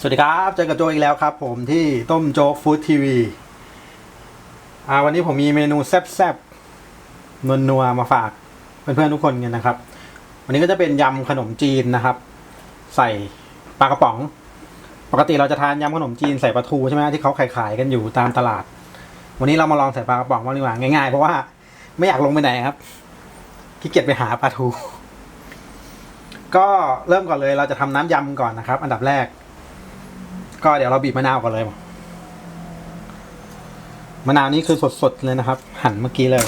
สวัสดีครับเจอกับโจอีกแล้วครับผมที่ต้มโจ๊กฟู้ดทีวีอ่าวันนี้ผมมีเมนูแซ่บๆนัวๆมาฝากเพื่อนๆทุกคนกันนะครับ วันนี้ก็จะเป็นยำขนมจีนนะครับ ใส่ปลากระป๋อง ปกติเราจะทานยำขนมจีนใส่ปลาทูใช่ไหมที่เขาขายๆกันอยู่ตามตลาด วันนี้เรามาลองใส่ปลากระป๋องมาดีกว่าง่ายๆเพราะว่าไม่อยากลงไปไหนครับขี้เกียจไปหาปลาทู ก็เริ่มก่อนเลยเราจะทำน้ำยำก่อนนะครับ อันดับแรก ก็เดี๋ยวเราบีบมะนาวก่อนเลย มะนาวนี้คือสดๆเลยนะครับ หั่นเมื่อกี้เลย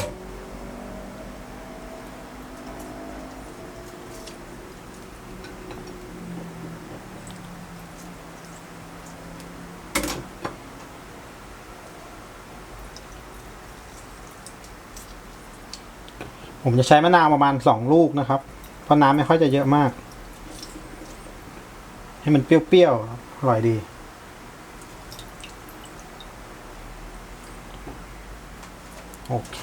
ผมจะใช้มะนาวประมาณสองลูกนะครับ เพราะน้ำไม่ค่อยจะเยอะมาก ให้มันเปรี้ยวๆอร่อยดี โอเค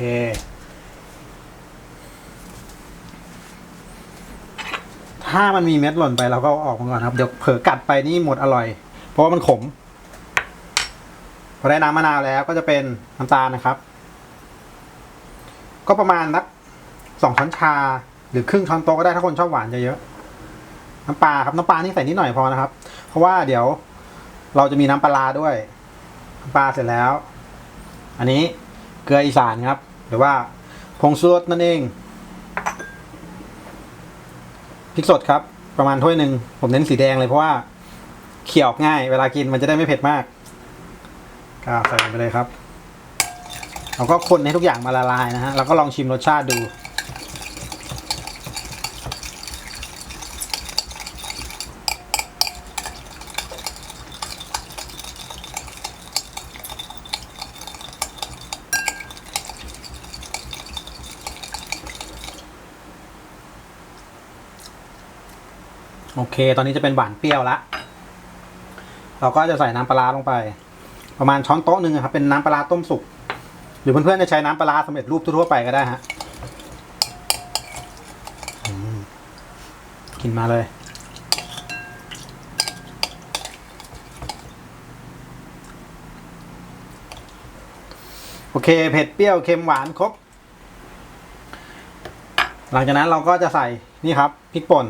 ถ้ามันมีเม็ดหล่นไปเราก็ออกมาก่อนครับ เดี๋ยวเผลอกัดไปนี่หมดอร่อย เพราะว่ามันขม พอได้น้ำมะนาวแล้วก็จะเป็นน้ำตาลนะครับ ก็ประมาณนักสองช้อนชา หรือครึ่งช้อนโต๊ะก็ได้ถ้าคนชอบหวานเยอะๆน้ำปลาครับน้ำปลานี่ใส่นิดหน่อยพอนะครับ เพราะว่าเดี๋ยวเราจะมีน้ำปลาร้าด้วยน้ำปลาเสร็จแล้ว อันนี้ เกลืออีสานครับ หรือว่าผงชูรสนั่นเองพริกสดครับ ประมาณถ้วยหนึ่งผมเน้นสีแดงเลยเพราะว่าเขี่ยวง่าย เวลากินมันจะได้ไม่เผ็ดมากก็ใส่ลงไปเลยครับเราก็คนให้ทุกอย่างมาละลายนะฮะแล้วก็ลองชิมรสชาติดู โอเค ตอนนี้จะเป็นหวานเปรี้ยวละ เราก็จะใส่น้ำปลาลงไป ประมาณช้อนโต๊ะหนึ่งครับ เป็นน้ำปลาต้มสุก หรือเพื่อนๆจะใช้น้ำปลาสำเร็จรูปทั่วๆไปก็ได้ฮะกินมาเลย โอเค เผ็ดเปรี้ยวเค็มหวานครบ หลังจากนั้นเราก็จะใส่นี่ครับพริกป่น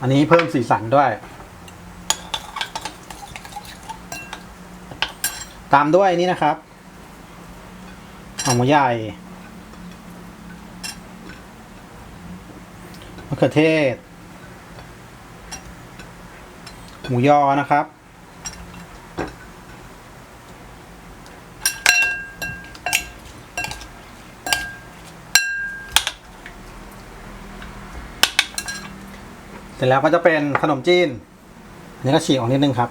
อันนี้เพิ่มสีสันด้วย ตามด้วยนี่นะครับหอมหัวใหญ่มะเขือเทศ หมูยอนะครับ เสร็จแล้วก็จะเป็นขนมจีนอันนี้ก็ฉีกออกนิดนึงครับ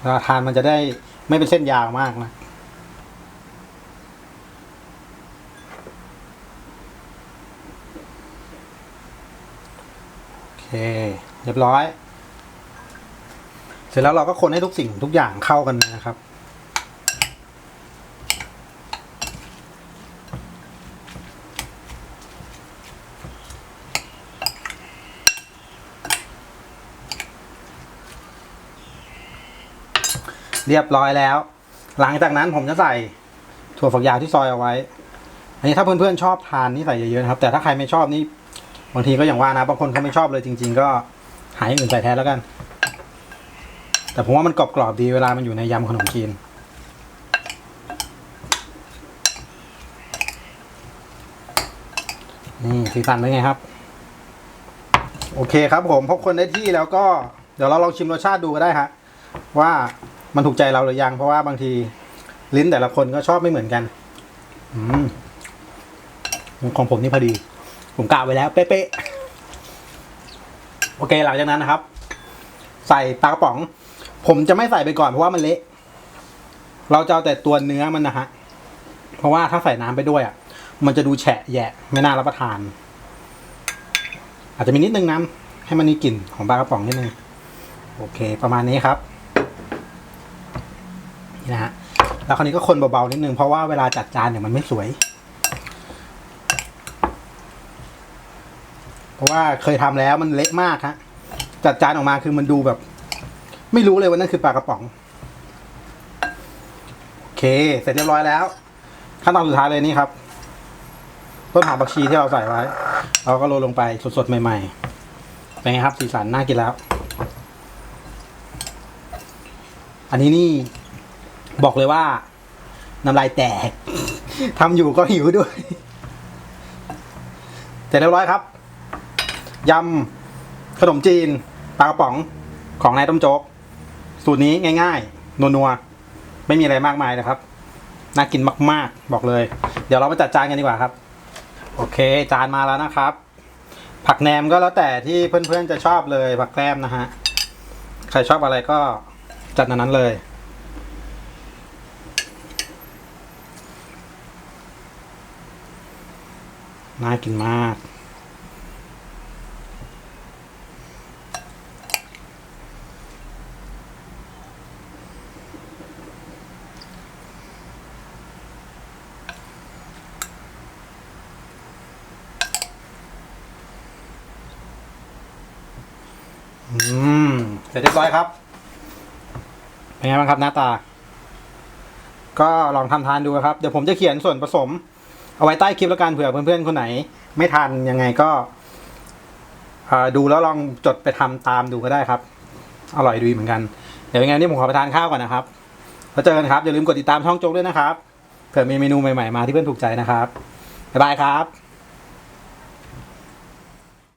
เวลาทานมันจะได้ไม่เป็นเส้นยาวมากนะโอเคเรียบร้อย เสร็จแล้วเราก็คนให้ทุกสิ่งทุกอย่างเข้ากันเลยนะครับ เรียบร้อยแล้ว หลังจากนั้นผมจะใส่ถั่วฝักยาวที่ซอยเอาไว้ อันนี้ถ้าเพื่อนๆชอบทานนี่ใส่เยอะๆนะครับ แต่ถ้าใครไม่ชอบนี่บางทีก็อย่างว่านะบางคนเขาไม่ชอบเลยจริง ๆ ก็หาอย่างอื่นใส่แทนแล้วกัน แต่ผมว่ามันกรอบๆดีเวลามันอยู่ในยำขนมจีนนี่สีสันเป็นไงครับ โอเคครับผมพบคนได้ที่แล้วก็เดี๋ยวเราลองชิมรสชาติดูก็ได้ฮะว่า มันถูกใจเราหรือยัง เพราะว่าบางทีลิ้นแต่ละคนก็ชอบไม่เหมือนกัน อืมของผมนี่พอดี ผมกะไว้แล้ว เป๊ะๆโอเคหลังจากนั้นนะครับ ใส่ปลากระป๋อง ผมจะไม่ใส่ไปก่อนเพราะว่ามันเละเราจะเอาแต่ตัวเนื้อมันนะฮะเพราะว่าถ้าใส่น้ำไปด้วยอะ มันจะดูแฉะแยะ ไม่น่ารับประทาน อาจจะมีนิดนึงน้ำให้มันมีกลิ่นของปลากระป๋องนิดนึงโอเค ประมาณนี้ครับ นะฮะแล้วคราวนี้ก็คนเบาๆนิดนึงเพราะว่าเวลาจัดจานเนี่ยมันไม่สวย เพราะว่าเคยทำแล้วมันเละมากฮะจัดจานออกมาคือมันดูแบบ ไม่รู้เลยว่านั่นคือปลากระป๋องโอเค เสร็จเรียบร้อยแล้ว ขั้นตอนสุดท้ายเลยนี่ครับต้นหอมผักชีที่เราใส่ไว้ เราก็โรยลงไปสดๆใหม่ๆเป็นไงครับสีสันน่ากินแล้ว อันนี้นี่ บอกเลยว่าน้ำลายแตก ทำอยู่ก็หิวด้วย เสร็จเรียบร้อยครับ ยำขนมจีนปลากระป๋องของนายต้มโจ๊ก สูตรนี้ง่ายๆ นัวๆ ไม่มีอะไรมากมายนะครับ น่ากินมากๆ บอกเลย เดี๋ยวเรามาจัดจานกันดีกว่าครับ โอเค จานมาแล้วนะครับ ผักแหนมก็แล้วแต่ที่เพื่อนๆจะชอบเลยผักแกล้มนะฮะ ใครชอบอะไรก็จัดนั้นเลย น่ากินมาก อืม เสร็จเรียบร้อยครับ เป็นไงบ้างครับหน้าตา ก็ลองทำทานดูครับ เดี๋ยวผมจะเขียนส่วนผสม เอาไว้ใต้คลิปแล้วกันเผื่อเพื่อนๆคนไหน ไม่ทันยังไงก็ดูแล้วลองจดไปทำตามดูก็ได้ครับ อร่อยดีเหมือนกัน เดี๋ยวยังไงนี่ผมขอไปทานข้าวก่อนนะครับแล้วเจอกันครับอย่าลืมกดติดตามช่องโจ๊กด้วยนะครับเผื่อมีเมนูใหม่ๆมาที่เพื่อนถูกใจนะครับบ๊ายบายครับ